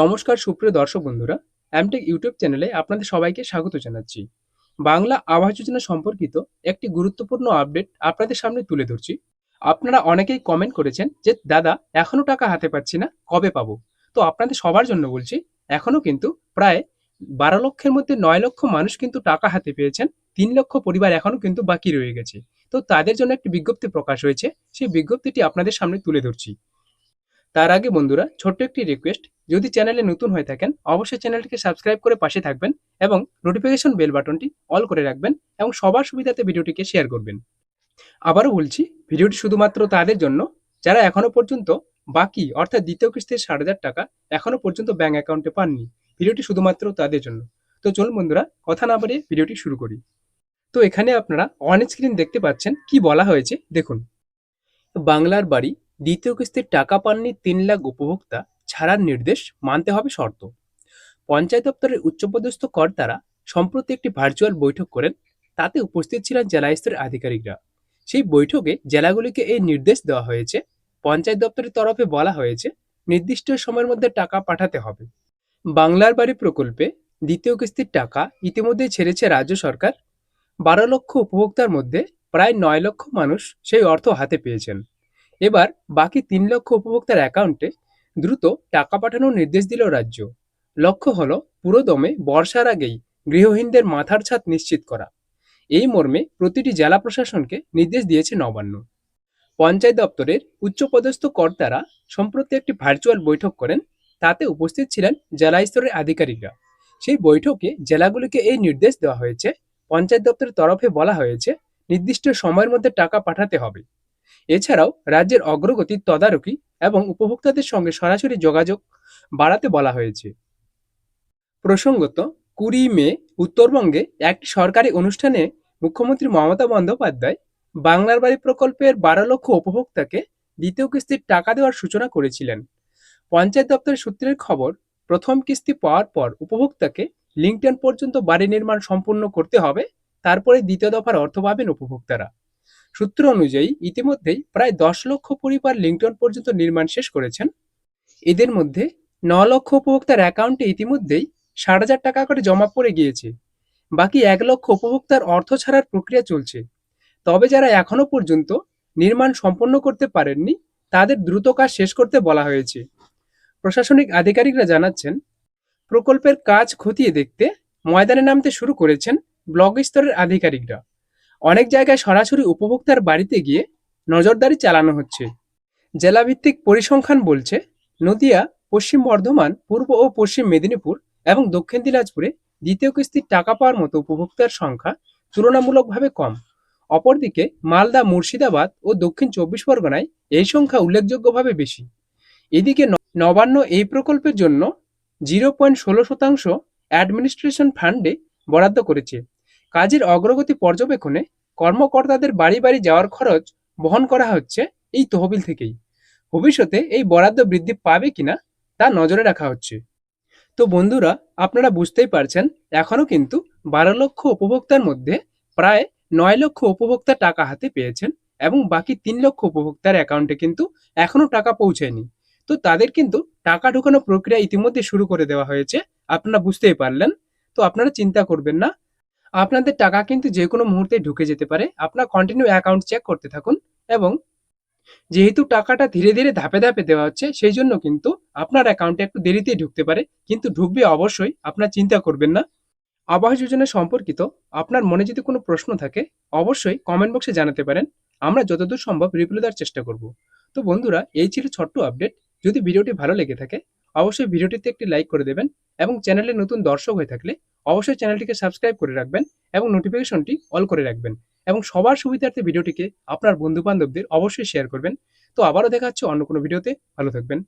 নমস্কার, সুপ্রিয় দর্শক বন্ধুরা অ্যামটেক ইউটিউব চ্যানেলে আপনাদের সবাইকে স্বাগত জানাচ্ছি। বাংলা আবাস যোজনা সম্পর্কিত একটি গুরুত্বপূর্ণ আপডেট আপনাদের সামনে তুলে ধরছি। আপনারা অনেকেই কমেন্ট করেছেন যে, দাদা, এখনও টাকা হাতে পাচ্ছি না, কবে পাবো? তো আপনাদের সবার জন্য বলছি, এখনও কিন্তু প্রায় বারো লক্ষের মধ্যে নয় লক্ষ মানুষ কিন্তু টাকা হাতে পেয়েছেন, তিন লক্ষ পরিবার এখনও কিন্তু বাকি রয়ে গেছে। তো তাদের জন্য একটি বিজ্ঞপ্তি প্রকাশ হয়েছে, সেই বিজ্ঞপ্তিটি আপনাদের সামনে তুলে ধরছি। তার আগে বন্ধুরা, ছোট্ট একটি রিকোয়েস্ট যদি চ্যানেলে নতুন হয়ে থাকেন, অবশ্যই চ্যানেলটিকে সাবস্ক্রাইব করে পাশে থাকবেন এবং নোটিফিকেশন বেল বাটনটি অল করে রাখবেন এবং সবার সুবিধাতে ভিডিওটিকে শেয়ার করবেন। আবারও বলছি, ভিডিওটি শুধুমাত্র তাদের জন্য। যারা এখনও পর্যন্ত বাকি, অর্থাৎ দ্বিতীয় কিস্তির ষাট হাজার টাকা এখনও পর্যন্ত ব্যাঙ্ক অ্যাকাউন্টে পাননি, ভিডিওটি শুধুমাত্র তাদের জন্য। তো চলুন বন্ধুরা, কথা না বাড়িয়ে ভিডিওটি শুরু করি। তো এখানে আপনারা অন স্ক্রিন দেখতে পাচ্ছেন কি বলা হয়েছে, দেখুন। বাংলার বাড়ি দ্বিতীয় কিস্তির টাকা পাননি তিন লাখ উপভোক্তা ছাড়ার নির্দেশ মানতে হবে শর্ত। পঞ্চায়েত দপ্তরের উচ্চপদস্থ কর্তারা সম্প্রতি একটি ভার্চুয়াল বৈঠক করেন, তাতে উপস্থিত ছিলেন জেলা স্তরের আধিকারিকরা। সেই বৈঠকে জেলাগুলিকে এই নির্দেশ দেওয়া হয়েছে, পঞ্চায়েত দপ্তরের তরফে বলা হয়েছে, নির্দিষ্ট সময়ের মধ্যে টাকা পাঠাতে হবে। বাংলার বাড়ি প্রকল্পে দ্বিতীয় কিস্তির টাকা ইতিমধ্যে ছেড়েছে রাজ্য সরকার। বারো লক্ষ উপভোক্তার মধ্যে প্রায় নয় লক্ষ মানুষ সেই অর্থ হাতে পেয়েছেন। এবার বাকি তিন লক্ষ উপভোক্তার অ্যাকাউন্টে দ্রুত টাকা পাঠানোর নির্দেশ দিল রাজ্য। লক্ষ্য হল পুরোদমে বর্ষার আগেই গৃহহীনদের মাথার ছাদ নিশ্চিত করা। এই মর্মে প্রতিটি জেলা প্রশাসনকে নির্দেশ দিয়েছে নবান্ন। পঞ্চায়েত দপ্তরের উচ্চপদস্থ কর্তারা সম্প্রতি একটি ভার্চুয়াল বৈঠক করেন। তাতে উপস্থিত ছিলেন জেলা স্তরের আধিকারিকরা। সেই বৈঠকে জেলাগুলিকে এই নির্দেশ দেওয়া হয়েছে। পঞ্চায়েত দপ্তরের তরফে বলা হয়েছে, নির্দিষ্ট সময়ের মধ্যে টাকা পাঠাতে হবে। এছাড়াও রাজ্যের অগ্রগতির তদারকি এবং উপভোক্তাদের সঙ্গে সরাসরি যোগাযোগ বাড়াতে বলা হয়েছে। প্রসঙ্গত, কুড়ি মে, উত্তরবঙ্গে একটি সরকারি অনুষ্ঠানে মুখ্যমন্ত্রী মমতা বন্দ্যোপাধ্যায় বাংলার বাড়ি প্রকল্পের বারো লক্ষ উপভোক্তাকে দ্বিতীয় কিস্তির টাকা দেওয়ার সূচনা করেছিলেন। পঞ্চায়েত দপ্তরের সূত্রের খবর, প্রথম কিস্তি পাওয়ার পর উপভোক্তাকে লিঙ্কটেন পর্যন্ত বাড়ি নির্মাণ সম্পূর্ণ করতে হবে, তারপরে দ্বিতীয় দফার অর্থ পাবেন উপভোক্তারা। সূত্র অনুযায়ী ইতিমধ্যেই প্রায় দশ লক্ষ পরিবার লিঙ্কটন পর্যন্ত নির্মাণ শেষ করেছেন। এদের মধ্যে ন লক্ষ উপভোক্তার অ্যাকাউন্টে ইতিমধ্যেই ষাট হাজার টাকা করে জমা পড়ে গিয়েছে। বাকি এক লক্ষ উপভোক্তার অর্থ ছাড়ার প্রক্রিয়া চলছে। তবে যারা এখনও পর্যন্ত নির্মাণ সম্পন্ন করতে পারেননি, তাদের দ্রুত কাজ শেষ করতে বলা হয়েছে। প্রশাসনিক আধিকারিকরা জানাচ্ছেন, প্রকল্পের কাজ খতিয়ে দেখতে ময়দানে নামতে শুরু করেছেন ব্লক স্তরের আধিকারিকরা। অনেক জায়গায় সরাসরি উপভোক্তার বাড়িতে গিয়ে নজরদারি চালানো হচ্ছে। জেলাভিত্তিক পরিসংখ্যান বলছে, নদিয়া, পশ্চিম বর্ধমান, পূর্ব ও পশ্চিম মেদিনীপুর এবং দক্ষিণ দিনাজপুরে দ্বিতীয় কিস্তির টাকা পাওয়ার মতো উপভোক্তার সংখ্যা তুলনামূলকভাবে কম। অপরদিকে মালদা, মুর্শিদাবাদ ও দক্ষিণ চব্বিশ পরগনায় এই সংখ্যা উল্লেখযোগ্যভাবে বেশি। এদিকে নবান্ন এই প্রকল্পের জন্য জিরো পয়েন্ট ষোলো শতাংশ অ্যাডমিনিস্ট্রেশন ফান্ডে বরাদ্দ করেছে। কাজের অগ্রগতি পর্যবেক্ষণে কর্মকর্তাদের বাড়ি বাড়ি যাওয়ার খরচ বহন করা হচ্ছে এই তহবিল থেকেই। ভবিষ্যতে এই বরাদ্দ বৃদ্ধি পাবে কিনা তা নজরে রাখা হচ্ছে। তো বন্ধুরা, আপনারা বুঝতেই পারছেন এখনও কিন্তু বারো লক্ষ উপভোক্তার মধ্যে প্রায় নয় লক্ষ উপভোক্তা টাকা হাতে পেয়েছেন এবং বাকি তিন লক্ষ উপভোক্তার অ্যাকাউন্টে কিন্তু এখনও টাকা পৌঁছায়নি তো তাদের কিন্তু টাকা ঢোকানো প্রক্রিয়া ইতিমধ্যে শুরু করে দেওয়া হয়েছে, আপনারা বুঝতেই পারলেন। তো আপনারা চিন্তা করবেন না আপনাদের টাকা কিন্তু যে কোনো মুহূর্তে ঢুকে যেতে পারে। আপনার কন্টিনিউ অ্যাকাউন্ট চেক করতে থাকুন এবং যেহেতু টাকাটা ধীরে ধীরে ধাপে ধাপে দেওয়া হচ্ছে, সেই জন্য কিন্তু আপনার অ্যাকাউন্টে একটু দেরিতেই ঢুকতে পারে। কিন্তু ঢুকবে অবশ্যই, আপনার চিন্তা করবেন না। আবাস যোজনা সম্পর্কিত আপনার মনে যদি কোনো প্রশ্ন থাকে, অবশ্যই কমেন্ট বক্সে জানাতে পারেন। আমরা যতদূর সম্ভব রিপ্লাই দেওয়ার চেষ্টা করব। তো বন্ধুরা, এই ছিল ছোট্ট আপডেট যদি ভিডিওটি ভালো লেগে থাকে, অবশ্যই ভিডিওটিতে একটি লাইক করে দেবেন এবং চ্যানেলে নতুন দর্শক হয়ে থাকলে অবশ্যই চ্যানেলটিকে সাবস্ক্রাইব করে রাখবেন এবং নোটিফিকেশনটি অল করে রাখবেন এবং সবার সুবিধার্থে ভিডিওটিকে আপনার বন্ধু বান্ধবদের অবশ্যই শেয়ার করবেন। তো আবারও দেখা হচ্ছে অন্য কোনো ভিডিওতে ভালো থাকবেন।